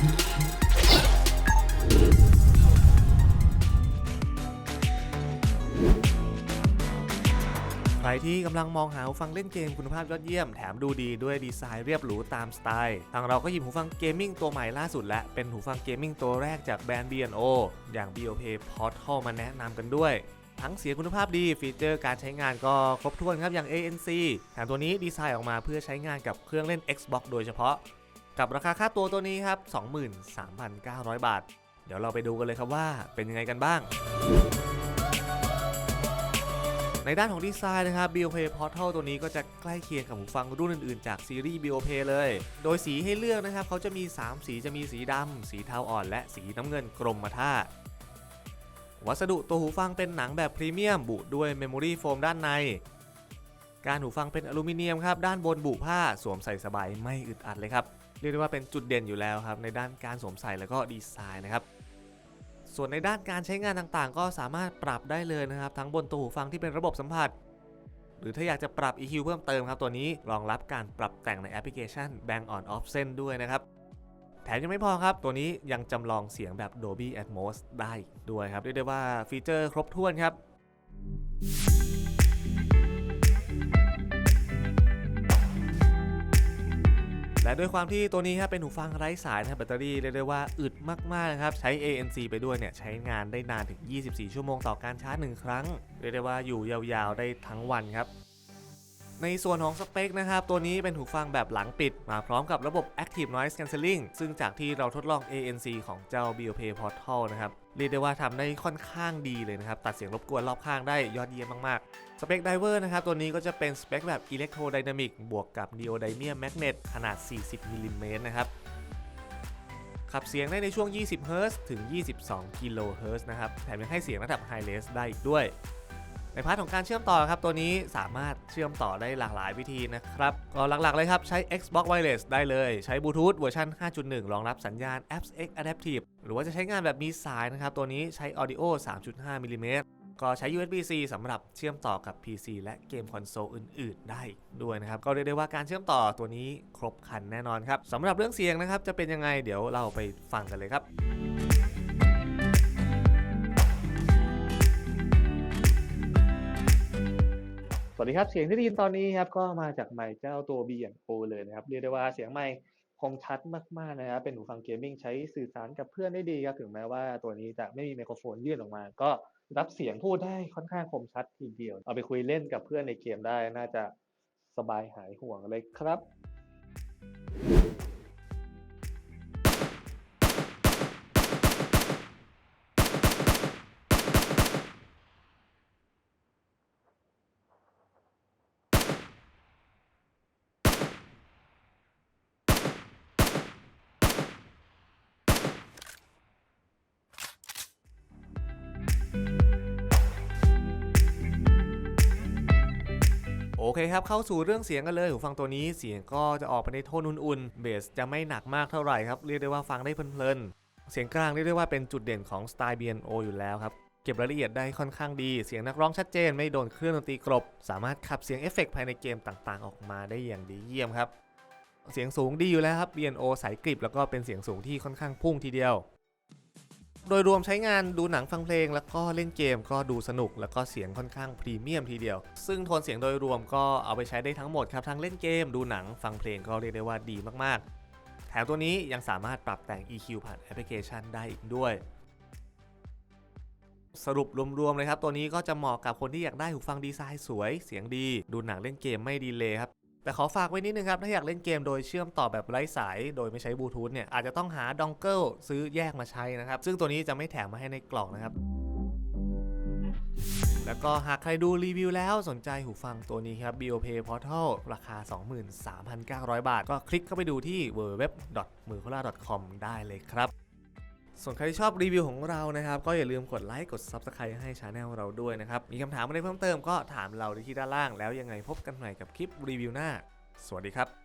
ใครที่กำลังมองหาหูฟังเล่นเกมคุณภาพยอดเยี่ยม แถมดูดีด้วยดีไซน์เรียบหรูตามสไตล์ ทางเราก็หยิบหูฟังเกมมิ่งตัวใหม่ล่าสุดและ เป็นหูฟังเกมมิ่งตัวแรกจากแบรนด์ B&O อย่าง BOP Portal มาแนะนำกันด้วย ทั้งเสียงคุณภาพดีฟีเจอร์การใช้งานก็ครบถ้วนครับอย่าง ANC แถมตัวนี้ดีไซน์ออกมาเพื่อใช้งานกับเครื่องเล่น Xbox โดยเฉพาะ กับราคาค่าตัวตัวนี้ครับ 23,900 บาท เดี๋ยวเราไปดูกันเลยครับว่าเป็นยังไงกันบ้าง ในด้านของดีไซน์นะครับ BOP Portal ตัวนี้ก็จะใกล้เคียงกับหูฟังรุ่นอื่นๆ จากซีรีส์ BOP เลย โดยสีให้เลือกนะครับเขาจะมี 3 สีจะมีสีดำสีเทาอ่อน และสีน้ำเงินกรมท่าวัสดุตัวหูฟังเป็นหนังแบบพรีเมียมบุด้วยเมมโมรี่โฟมด้านใน การหูฟังเป็นอลูมิเนียมครับด้านบนบุผ้าสวมใส่สบายไม่อึดอัดเลยครับเรียกได้ว่าเป็นจุดเด่นอยู่แล้วครับในด้านการสวมใส่แล้วก็ดีไซน์นะครับส่วนในด้านการใช้งานต่างๆ ก็สามารถปรับได้เลยนะครับทั้งบนตัวหูฟังที่เป็นระบบสัมผัส หรือถ้าอยากจะปรับ EQ เพิ่มเติมครับตัวนี้รองรับการปรับแต่งในแอปพลิเคชัน Bang on Offset ด้วยนะครับแถมยังไม่พอครับ ตัวนี้ยังจำลองเสียงแบบ Dolby Atmos ได้ด้วยครับเรียกได้ว่าฟีเจอร์ครบถ้วนครับ และด้วยความที่ตัวนี้ครับเป็นหูฟังไร้สายนะครับแบตเตอรี่เรียกได้ว่าอึดมากๆนะครับใช้ ANC ไปด้วยเนี่ยใช้งานได้นานถึง 24 ชั่วโมงต่อการชาร์จ 1 ครั้ง เรียกได้ว่าอยู่ยาวๆได้ทั้งวันครับ ในส่วนของสเปคนะครับ ตัวนี้เป็นหูฟังแบบหลังปิด มาพร้อมกับระบบ Active Noise Cancelling ซึ่งจากที่เราทดลอง ANC ของเจ้า BOP Portal นะครับเรียกได้ว่าทำได้ค่อนข้างดีเลยนะครับ ตัดเสียงรบกวนรอบข้างได้ยอดเยี่ยมมากๆสเปคไดเวอร์นะครับ ตัวนี้ก็จะเป็นสเปคแบบ Electrodynamic บวกกับ Neodymium Magnet ขนาด 40มิลลิเมตรนะครับขับเสียงได้ในช่วง 20เฮิร์ถึง 22กิโลเฮิร์นะครับ แถมยังให้เสียงระดับ High Res ได้อีกด้วย ในพาร์ทของการเชื่อมต่อครับตัวนี้สามารถเชื่อมต่อได้หลากหลายวิธีนะครับก็หลักๆเลยครับใช้ Xbox Wireless ได้เลยใช้บลูทูธเวอร์ชัน5.1 รองรับสัญญาณ Apps X Adaptive หรือว่าจะใช้งานแบบมีสายนะครับตัวนี้ใช้ Audio 3.5มิลลิเมตรก็ใช้ USB-C สำหรับเชื่อมต่อกับ PC และเกมคอนโซลอื่น ๆ ได้ด้วยนะครับ ก็เรียกได้ว่าการเชื่อมต่อตัวนี้ครบครันแน่นอนครับสำหรับเรื่องเสียงนะครับ จะเป็นยังไงเดี๋ยวเราไปฟังกันเลยครับ วัสดีครับ เสียงที่ได้ยินตอนนี้ครับก็มาจากไมค์เจ้าตัว B&O เลยนะครับ เรียกได้ว่าเสียงไมค์คมชัดมากๆนะครับ เป็นหูฟังเกมมิ่งใช้สื่อสารกับเพื่อนได้ดีครับ ถึงแม้ว่าตัวนี้จะไม่มีไมโครโฟนยื่นออกมา ก็รับเสียงพูดได้ค่อนข้างคมชัดทีเดียว เอาไปคุยเล่นกับเพื่อนในเกมได้น่าจะสบายหายห่วงเลยครับ อเคครับเข้าสู่เรื่องเสียงกันเลยหูฟังตัวนี้เสียงก็จะออกไปในโทนอุ่นๆเบสจะไม่หนักมากเท่าไหร่ครับเรียกได้ว่าฟังได้เพลินๆเสียงกลางเรียกได้ว่าเป็นจุดเด่นของสไตล์ BNO อยู่แล้วครับเก็บรายละเอียดได้ค่อนข้างดี เสียงนักร้องชัดเจน ไม่โดนเครื่องดนตรีกรบ สามารถขับเสียงเอฟเฟกต์ภายในเกมต่างๆ ออกมาได้อย่างดีเยี่ยมครับ เสียงสูงดีอยู่แล้วครับ BNO สายกริบแล้วก็เป็นเสียงสูงที่ค่อนข้างพุ่งทีเดียว โดยรวมใช้งานดูหนังฟังเพลง แล้วก็เล่นเกมก็ดูสนุก แล้วก็เสียงค่อนข้างพรีเมียมทีเดียว ซึ่งโทนเสียงโดยรวมก็เอาไปใช้ได้ทั้งหมดครับทั้งเล่นเกมดูหนังฟังเพลงก็เรียกได้ว่าดีมากๆ แถมตัวนี้ยังสามารถปรับแต่ง EQ ผ่านแอปพลิเคชันได้อีกด้วยสรุปรวมๆเลยครับ ตัวนี้ก็จะเหมาะกับคนที่อยากได้หูฟังดีไซน์สวย เสียงดี ดูหนังเล่นเกมไม่ดีเลยครับ แต่ขอฝากไว้นิดนึงครับ ถ้าอยากเล่นเกมโดยเชื่อมต่อแบบไร้สาย โดยไม่ใช้บลูทูธเนี่ย อาจจะต้องหาดองเกิลซื้อแยกมาใช้นะครับ ซึ่งตัวนี้จะไม่แถมมาให้ในกล่องนะครับ แล้วก็หากใครดูรีวิวแล้วสนใจหูฟังตัวนี้ครับ BOP Portal ราคา 23,900 บาท ก็คลิกเข้าไปดูที่ www. มือได้เลยครับ ส่วนใครที่ชอบรีวิวของเรานะครับ ก็อย่าลืมกดไลค์กด Subscribe ให้ช anel เราด้วยนะครับ มีคำถามอะไรเพิ่มเติมก็ถามเราได้ที่ด้านล่าง แล้วยังไงพบกันใหม่กับคลิปรีวิวหน้า สวัสดีครับ